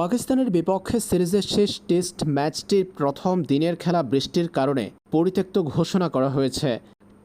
পাকিস্তানের বিপক্ষে সিরিজের শেষ টেস্ট ম্যাচটির প্রথম দিনের খেলা বৃষ্টির কারণে পরিত্যক্ত ঘোষণা করা হয়েছে।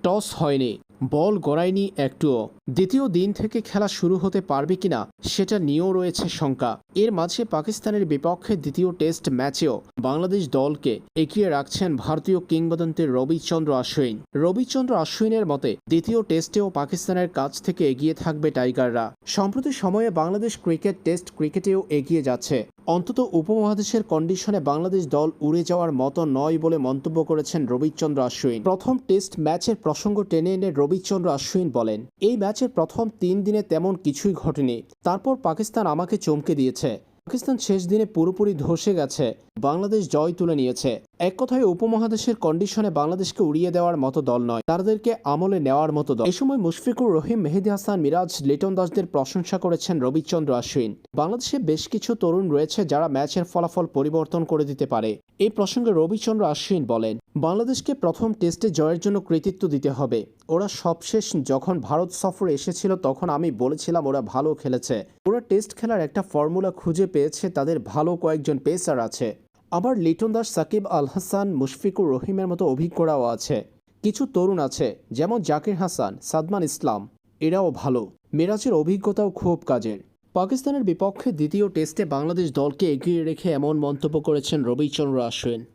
টস হয়নি, বল গড়ায়নি একটুও। দ্বিতীয় দিন থেকে খেলা শুরু হতে পারবে কিনা, সেটা নিয়েও রয়েছে শঙ্কা। এর মাঝে পাকিস্তানের বিপক্ষে দ্বিতীয় টেস্ট ম্যাচেও বাংলাদেশ দলকে এগিয়ে রাখছেন ভারতীয় কিংবদন্তি রবিচন্দ্র আশ্বিন। রবিচন্দ্র আশ্বিনের মতে, দ্বিতীয় টেস্টেও পাকিস্তানের কাছ থেকে এগিয়ে থাকবে টাইগাররা। সম্প্রতি সময়ে বাংলাদেশ ক্রিকেট টেস্ট ক্রিকেটেও এগিয়ে যাচ্ছে। অন্তত উপমহাদেশের কন্ডিশনে বাংলাদেশ দল উড়ে যাওয়ার মতো নয় বলে মন্তব্য করেছেন রবিচন্দ্র আশ্বিন। প্রথম টেস্ট ম্যাচের প্রসঙ্গ টেনে এনে রবিচন্দ্র আশ্বিন বলেন, এই ম্যাচের প্রথম তিন দিনে তেমন কিছুই ঘটেনি। তারপর পাকিস্তান আমাকে চমকে দিয়েছে। পাকিস্তান শেষ দিনে পুরোপুরি ধসে গেছে। বাংলাদেশ জয় তুলে নিয়েছে। এক কথায় উপমহাদেশের কন্ডিশনে বাংলাদেশকে উড়িয়ে দেওয়ার মতো দল নয়। তাদেরকে আমলে নেওয়ার মতো দল। এই সময় মুশফিকুর রহিম, মেহেদি হাসান, মিরাজ, লিটন দাসদের প্রশংসা করেছেন রবিচন্দ্র আশ্বিন। বাংলাদেশে বেশ কিছু তরুণ রয়েছে যারা ম্যাচের ফলাফল পরিবর্তন করে দিতে পারে। এই প্রসঙ্গে রবিচন্দ্র আশ্বিন বলেন, বাংলাদেশকে প্রথম টেস্টে জয়ের জন্য কৃতিত্ব দিতে হবে। ওরা সবশেষ যখন ভারত সফরে এসেছিল তখন আমি বলেছিলাম ওরা ভালো খেলেছে। ওরা টেস্ট খেলার একটা ফর্মুলা খুঁজে পেয়েছে তাদের ভালো কয়েকজন পেসার আছে। আবার লিটন দাস, সাকিব আল হাসান, মুশফিকুর রহিমের মতো অভিজ্ঞরাও আছে। কিছু তরুণ আছে, যেমন জাকির হাসান, সাদমান ইসলাম। এরাও ভালো। মিরাজের অভিজ্ঞতাও খুব কাজের। পাকিস্তানের বিপক্ষে দ্বিতীয় টেস্টে বাংলাদেশ দলকে এগিয়ে রেখে এমন মন্তব্য করেছেন রবিচন্দ্র আশ্বিন।